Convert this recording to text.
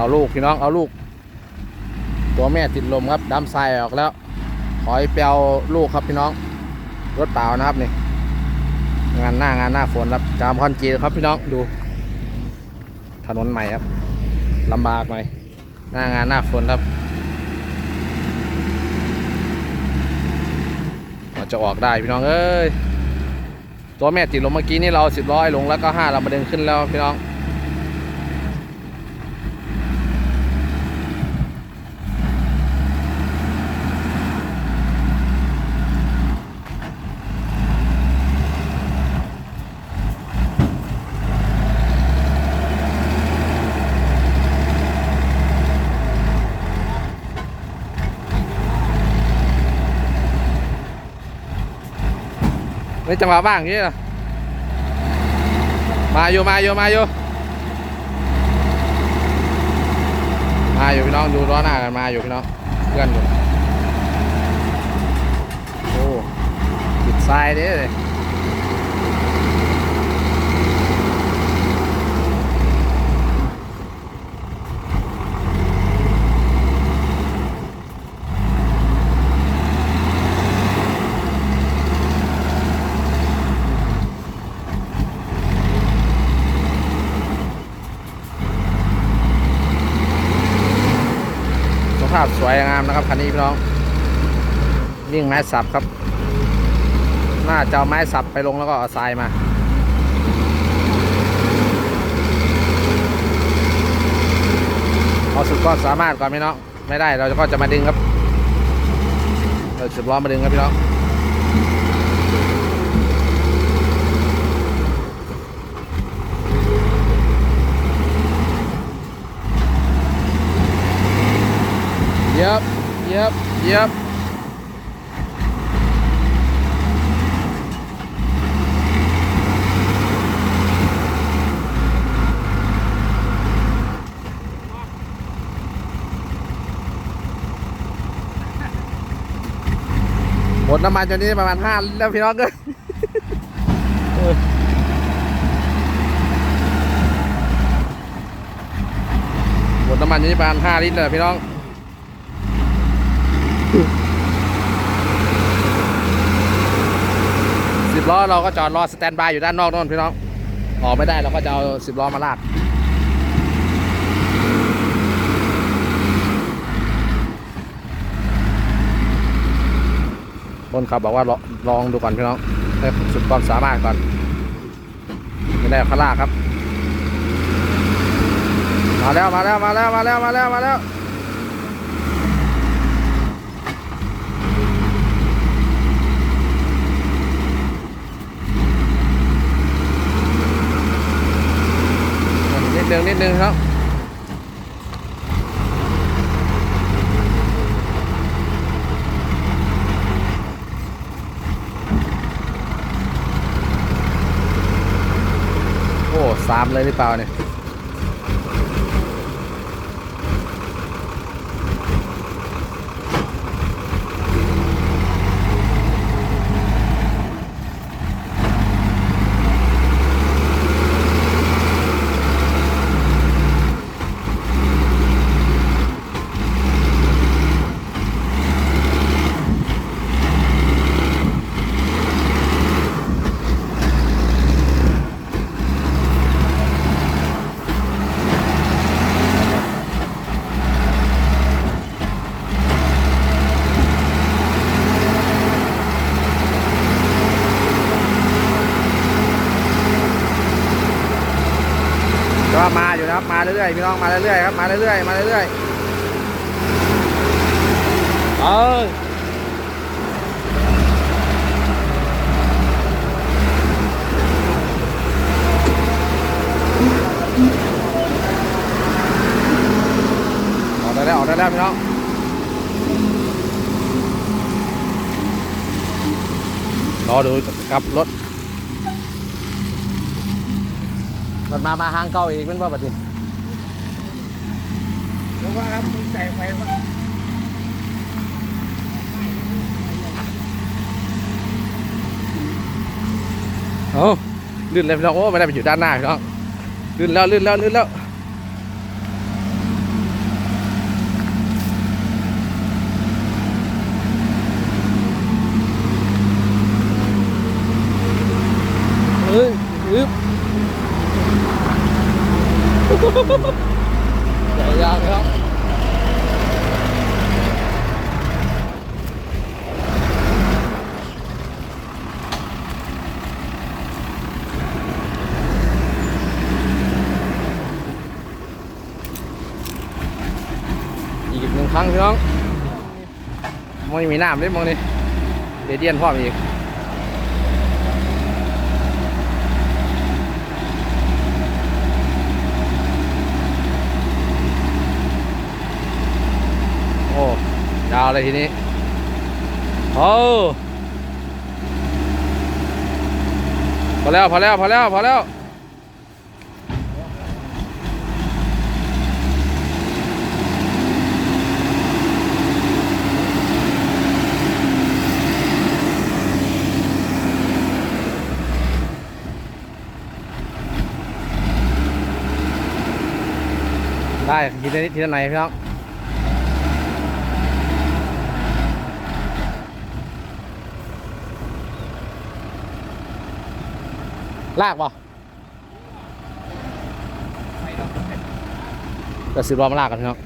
เอาลูกพี่น้องเอาลูก ตัวแม่ติดลมครับดำทรายออกแล้วขอให้เปียวลูกครับพี่น้อง รถเปล่านะครับนี่ งานหน้างานหน้าฝนครับจามคอนกรีครับพี่น้องดู ถนนใหม่ครับลำบากหน่อยหน้างานหน้าฝนครับเราจะออกได้พี่น้องเอ้ยตัวแม่ติดลมเมื่อกี้นี่เราสิบร้อยลงแล้วก็ห้าเรามาดึงขึ้นแล้วพี่น้อง ในจังหวะบ้างอย่างนี้นะมาอยู่มาอยู่มาอยู่มาอยู่พี่น้องดูร้อนหน้ากันมาอยู่พี่น้องเพื่อนอยู่โอ้ติดทรายเด้เลย วยงามนะครับคันนี้พี่น้องวิ่งไม้สับครับ น่าจะเอาไม้สับไปลงแล้วก็เอาทรายมาเอาสุดก็สามารถก่อนพี่น้องไม่ได้เราก็จะมาดึงครับเราสุดล้อมาดึงครับพี่น้อง เย็บเย็บเย็บหมดน้ำมันจนนี้ประมาณห้าลิตรแล้วพี่น้องเอ้ยหมดน้ำมันจนนี้ประมาณห้าลิตรแล้วพี่น้อง สิบล้อเราก็จอดรอสแตนบายอยู่ด้านนอกโน่นพี่น้องออกไม่ได้เราก็จะเอาสิบล้อมาลากคนขับบอกว่าลองดูก่อนพี่น้องให้สุดความสามารถก่อน ไม่ได้เอาขาลากครับ มาแล้วมาแล้วมาแล้วมาแล้วมาแล้วมาแล้ว นึงครับโอ้สามเลยหรือเปล่าเนี่ย ครับมาเรื่อยๆพี่น้องมาเรื่อยๆครับมาเรื่อยๆมาเรื่อยๆเออออกได้แล้วออกได้แล้วพี่น้องรอดูกับรถมันมา มาห้างเก่าอีกเป็นว่าบัด ผมว่าครับมึงใส่ไฟว่าโอ้ลื่นเลยพี่น้องโอ้ไม่ได้ไปอยู่ด้านหน้าพี่น้องลื่นแล้วลื่นแล้วลื่นแล้วเอ้ยอึ๊บ ใหญ่ยาวเลยครับอีกหนึ่งครั้งพี่น้องไม่มีน้ำเลยมองนี่เดยวเดียนพร้อมอีก อ้ยาวเลยทีนี้ โอ้พอแล้วพอแล้วพอแล้วพอแล้วได้ทีละนิดทีละไหนพี่น้อง ลากป่ะแต่สิบล้อมาลากกันพี่น้อง